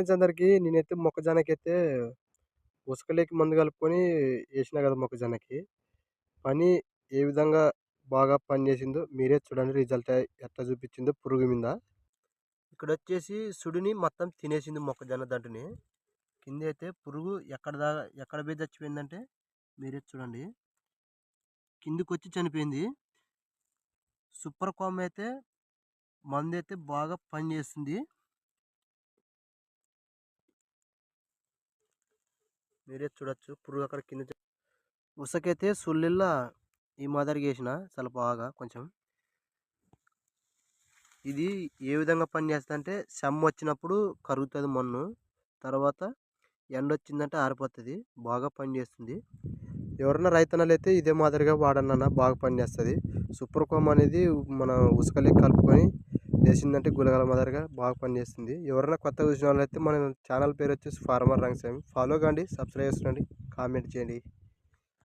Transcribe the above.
Friends అందరికీ నేనైతే మొక్కజొన్నకి అయితే ఉసుకలేకి మందు కలుపుకొని వేసిన కదా మొక్కజొన్నకి. పని ఏ విధంగా బాగా పనిచేసిందో మీరే చూడండి రిజల్ట్ ఎట్లా చూపించిందో పురుగు మీద. ఇక్కడ వచ్చేసి సుడిని మొత్తం తినేసింది మొక్కజొన్న దంటుని. కింద అయితే పురుగు ఎక్కడ దాకా ఎక్కడ పోయి చచ్చిపోయిందంటే మీరే చూడండి. కిందకు వచ్చి చనిపోయింది. సూపర్ కామ్ అయితే మందు అయితే బాగా పనిచేస్తుంది మీరే చూడొచ్చు. పురుగు అక్కడ కింద ఉసకైతే సుల్లిల్లా ఈ మాదిరిగా వేసిన చాలా బాగా కొంచెం. ఇది ఏ విధంగా పనిచేస్తుంది అంటే సెమ్మ వచ్చినప్పుడు కరుగుతుంది మన్ను తర్వాత ఎండ వచ్చిందంటే ఆరిపోతుంది బాగా పనిచేస్తుంది ఎవరైనా రైతన్నలు అయితే ఇదే మాదిరిగా వాడన్నా బాగా పనిచేస్తుంది సూపర్ కోమ్ అనేది మన ఉసకలే కలుపుకొని వేసిందంటే గులగల మాదిరిగా బాగా పనిచేస్తుంది ఎవరైనా కొత్తగా చూసిన వాళ్ళు అయితే మన ఛానల్ పేరు వచ్చేసి ఫార్మర్ రంగస్వామి. ఫాలో కండి సబ్స్క్రైబ్ చేసుకోండి కామెంట్ చేయండి.